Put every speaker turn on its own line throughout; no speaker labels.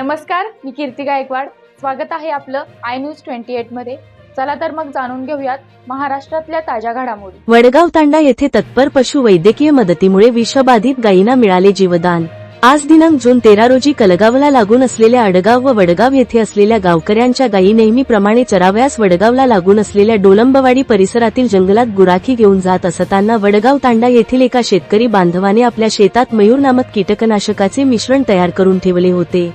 नमस्कार मी कीर्ती गायकवाड. स्वागत आहे आपलं आय न्यूज ट्वेंटी एटमध्ये. चला तर मग जाणून घेऊयात महाराष्ट्रातल्या ताज्या घडामोडी.
वडगाव तांडा येथे तत्पर पशु वैद्यकीय मदतीमुळे विषबाधित गायींना मिळाले जीवदान. आज दिनांक जून तेरा रोजी कलगावला लागून असलेल्या अडगाव व वडगाव येथे असलेल्या गावकऱ्यांच्या गायी नेहमीप्रमाणे चरावयास वडगावला लागून असलेल्या डोलंबवाडी परिसरातील जंगलात गुराखी घेऊन जात असताना वडगाव तांडा येथील एका शेतकरी बांधवाने आपल्या शेतात मयूर नामक कीटकनाशकाचे मिश्रण तयार करून ठेवले होते.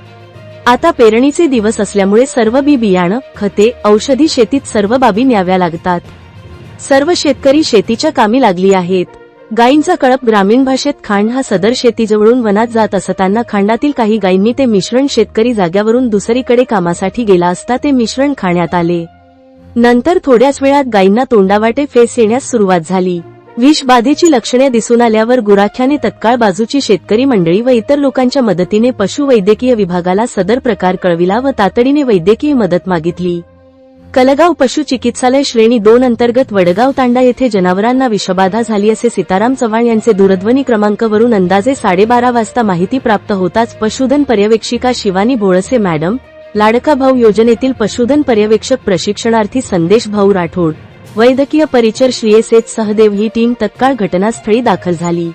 आता पेरणीचे दिवस असल्यामुळे सर्व बी बियाणं खते औषधी शेतीत सर्व बाबी न्याव्या लागतात. सर्व शेतकरी शेतीच्या कामी लागली आहेत. गायींचा कळप ग्रामीण भाषेत खांड हा सदर शेतीजवळून वनात जात असताना खांडातील काही गायींनी ते मिश्रण शेतकरी जाग्यावरून दुसरीकडे कामासाठी गेला असता ते मिश्रण खाण्यात आले. नंतर थोड्याच वेळात गायींना तोंडावाटे फेस येण्यास सुरुवात झाली. विषबाधेची लक्षणे दिसून आल्यावर गुराख्याने तत्काळ बाजूची शेतकरी मंडळी व इतर लोकांच्या मदतीने पशुवैद्यकीय विभागाला सदर प्रकार कळविला व तातडीने वैद्यकीय मदत मागितली. कलगाव पशु चिकित्सालय श्रेणी दोन अंतर्गत वडगाव तांडा येथे जनावरांना विषबाधा झाली असे सीताराम चव्हाण यांचे दूरध्वनी क्रमांकावरून अंदाजे साडेबारा वाजता माहिती प्राप्त होताच पशुधन पर्यवेक्षिका शिवानी भोळसे मॅडम लाडका भाऊ योजनेतील पशुधन पर्यवेक्षक प्रशिक्षणार्थी संदेश भाऊ राठोड वैद्यकीय परिचर श्री एस एच सहदेव ही टीम तत्काळ घटनास्थळी दाखल झाली.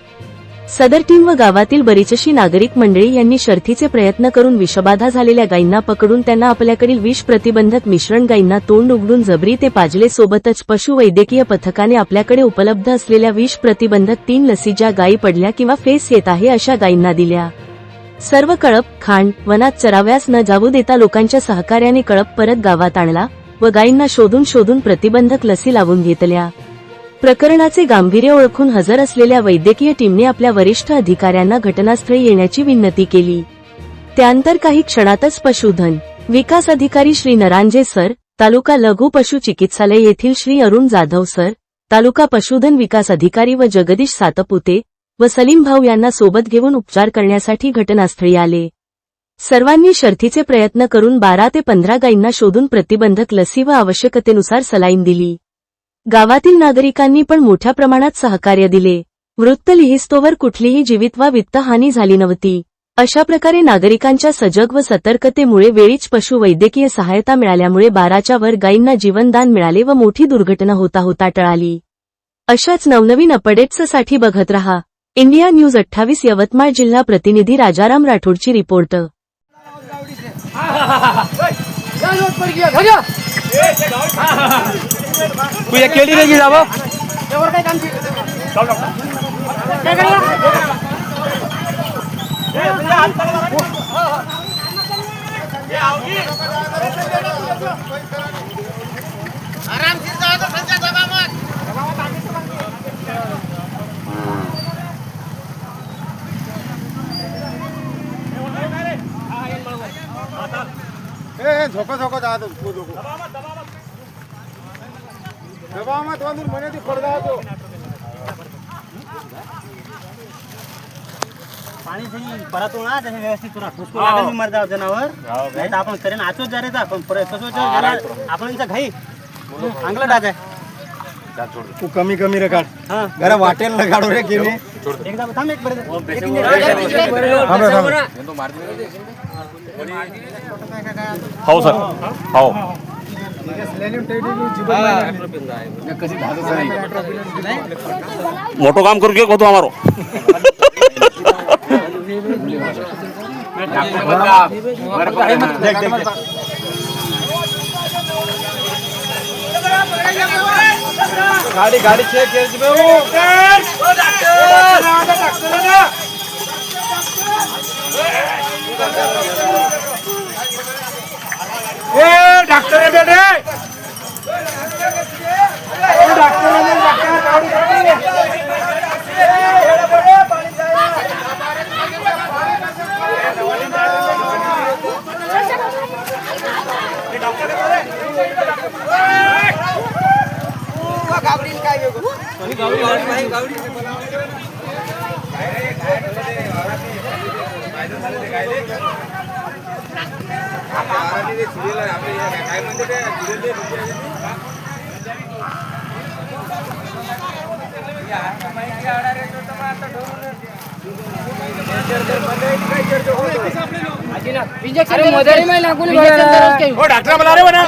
सदर टीम व गावातील बरीचशी नागरिक मंडळी यांनी शर्थीचे प्रयत्न करून विषबाधा झालेल्या गायींना पकडून त्यांना आपल्याकडील विष प्रतिबंधक मिश्रण गायींना तोंड उघडून जबरी ते पाजले. सोबतच पशुवैद्यकीय पथकाने आपल्याकडे उपलब्ध असलेल्या विष प्रतिबंधक तीन लसी ज्या गायी पडल्या किंवा फेस येत आहे अशा गायींना दिल्या. सर्व कळप खांड वनात चराव्यास न जाऊ देता लोकांच्या सहकार्याने कळप परत गावात आणला. व गायींना शोधून शोधून प्रतिबंधक लसी लावून घेतल्या. प्रकरणाचे गांभीर्य ओळखून हजर असलेल्या वैद्यकीय टीमने आपल्या वरिष्ठ अधिकाऱ्यांना घटनास्थळी येण्याची विनंती केली. त्यानंतर काही क्षणातच पशुधन विकास अधिकारी श्री नरांजे सर तालुका लघु पशु चिकित्सालय येथील श्री अरुण जाधव सर तालुका पशुधन विकास अधिकारी व जगदीश सातपुते व सलीम भाऊ यांना सोबत घेऊन उपचार करण्यासाठी घटनास्थळी आले. सर्वांनी शर्थीचे प्रयत्न करून बारा ते पंधरा गायींना शोधून प्रतिबंधक लसी व आवश्यकतेनुसार सलाईन दिली. गावातील नागरिकांनी पण मोठ्या प्रमाणात सहकार्य दिले. वृत्त लिहिस्तोवर कुठलीही जीवित वा वित्तहानी झाली नव्हती. अशा प्रकारे नागरिकांच्या सजग व सतर्कतेमुळे वेळीच पशु वैद्यकीय सहायता मिळाल्यामुळे बाराच्या वर गायींना जीवनदान मिळाले व मोठी दुर्घटना होता होता टळाली. अशाच नवनवीन अपडेट्ससाठी बघत रहा. इंडिया न्यूज अठ्ठावीस यवतमाळ जिल्हा प्रतिनिधी राजाराम राठोडची रिपोर्ट.
तू एक केली नाही जावं.
ए झोका झोका जातो झोको झोको दबा मत वंदर मने ती पड जातो
पाणी सही परत ना त्याने व्यवस्थित तुला ठुसको लागेल मी मर जाव जनावर नाही तर आपण करेन आचोच जा रे जा. पण परत जरा आपण इथं घाई. चांगलं डाग आहे.
तू कमी कमी रे काढ
हा.
जरा वाटेल ना काढू रे केली
एकदा थांब एक बरं
थांब रे, थांब रे.
हो सर हो મોટું કામ કરું કે કહો તો અમારો
गाडी गाडी चेक केली ઇન્જેક્શન મધરી માં નાખું ડોક્ટર બોલા રે
બના